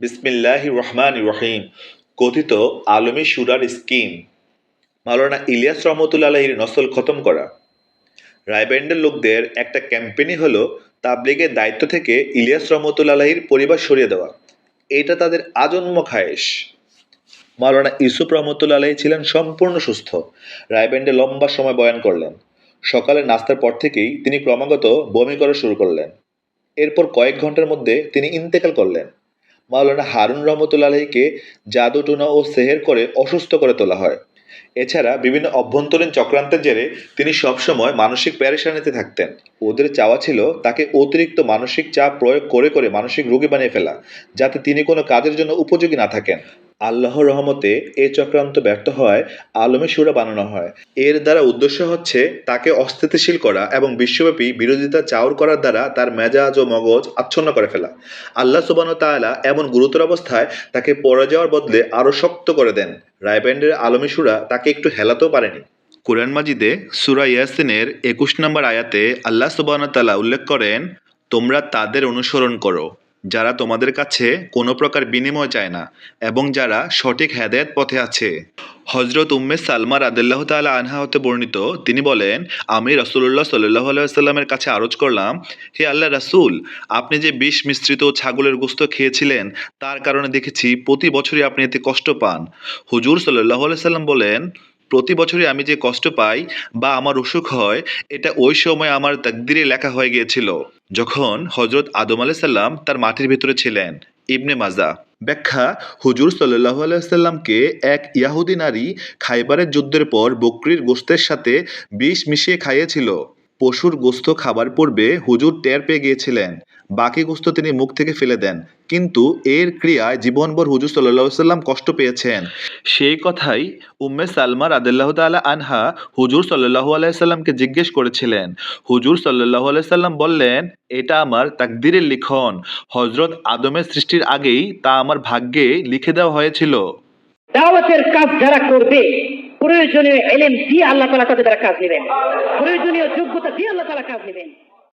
বিসমিল্লাহ রহমান রহিম। কথিত আলমী সুরার স্কিম। মাওলানা ইলিয়াস রহমতুল্লা আলহির নসল খতম করা। রায়ব্যান্ডের লোকদের একটা ক্যাম্পেইনই হলো তাবলিগের দায়িত্ব থেকে ইলিয়াস রহমতুল্লা আলহির পরিবার সরিয়ে দেওয়া। এটা তাদের আজন্ম খায়েশ। মাওলানা ইউসুফ রহমতুল্লা আলহী ছিলেন সম্পূর্ণ সুস্থ। রায়ব্যান্ডে লম্বা সময় বয়ান করলেন। সকালে নাস্তার পর থেকেই তিনি ক্রমাগত বমি করা শুরু করলেন। এরপর কয়েক ঘণ্টার মধ্যে তিনি ইন্তেকাল করলেন। মাওলানা হারুন রহমতুল্লা আলহীকে জাদুটুনা ও সেহের করে অসুস্থ করে তোলা হয়। এছাড়া বিভিন্ন অভ্যন্তরীণ চক্রান্তের জেরে তিনি সবসময় মানসিক প্যারেশানিতে থাকতেন। ওদের চাওয়া ছিল তাকে অতিরিক্ত মানসিক চাপ প্রয়োগ করে করে মানসিক রোগী বানিয়ে ফেলা, যাতে তিনি কোনো কাজের জন্য উপযোগী না থাকেন। আল্লাহর রহমতে এ চক্রান্ত ব্যর্থ হওয়ায় আলমী সুরা বানানো হয়। এর দ্বারা উদ্দেশ্য হচ্ছে তাকে অস্থিতিশীল করা এবং বিশ্বব্যাপী বিরোধিতা চাউর করার দ্বারা তার মেজাজ ও মগজ আচ্ছন্ন করে ফেলা। আল্লাহ সুবান তাআলা এমন গুরুতর অবস্থায় তাকে পড়ে যাওয়ার বদলে আরও শক্ত করে দেন। রায়ব্যান্ডের আলমী সুরা তাকে একটু হেলাতেও পারেনি। কোরআন মাজিদে সুরা ইয়াসিনের একুশ নম্বর আয়াতে আল্লাহ সুবাহ তাআলা উল্লেখ করেন, তোমরা তাদের অনুসরণ করো। যারা তোমাদের কাছে কোনো প্রকার বিনিময় চায় না এবং যারা সঠিক হেদায়েত পথে আছে। হজরত উম্মে সালমা রাদিল্লাহ তাআলা আনহা হতে বর্ণিত, তিনি বলেন, আমি রসুল্লাহ সাল্লাহ আলাইসাল্লামের কাছে আরজ করলাম, হে আল্লাহ রাসূল, আপনি যে বিষ মিশ্রিত ছাগলের গোস্ত খেয়েছিলেন, তার কারণে দেখেছি প্রতি বছরই আপনি এতে কষ্ট পান। হুজুর সাল্লাহ সাল্লাম বলেন প্রতি বছরই আমি যে কষ্ট পাই বা আমার অসুখ হয়, এটা ওই সময় আমার তাকদিরে লেখা হয়ে গিয়েছিল, যখন হজরত আদম আলাইসাল্লাম তার মাটির ভিতরে ছিলেন, ইবনে মাজা। ব্যাখ্যা, হুজুর সাল্লাহ আলাইসাল্লামকে এক ইয়াহুদি নারী খাইবারের যুদ্ধের পর বকরির গোস্তের সাথে বিষ মিশিয়ে খাইয়েছিল। পশুর গোস্ত খাবার পূর্বে হুজুর টের পেয়ে গিয়েছিলেন। বাকি গোস্ত তিনি মুখ থেকে ফেলে দেন কিন্তু এর ক্রিয়ায় জীবনভর হুজুর সাল্লাহ সাল্লাম কষ্ট পেয়েছেন। সেই কথাই উম্মে সালমা রাদিল্লাহ তাআলা আনহা হুজুর সাল্লাহ আলাইসাল্লামকে জিজ্ঞেস করেছিলেন। হুজুর সাল্লাহ আলাইসাল্লাম বললেন এটা আমার তাকদিরের লিখন। হজরত আদমের সৃষ্টির আগেই তা আমার ভাগ্যে লিখে দেওয়া হয়েছিল। দাওয়াতের কাজ যারা করবে প্রয়োজনীয় এলেম দিয়ে আল্লাহ তালা তাদের কাজ নেবেন। প্রয়োজনীয় যোগ্যতা দিয়ে আল্লাহ তালা কাজ নেবেন।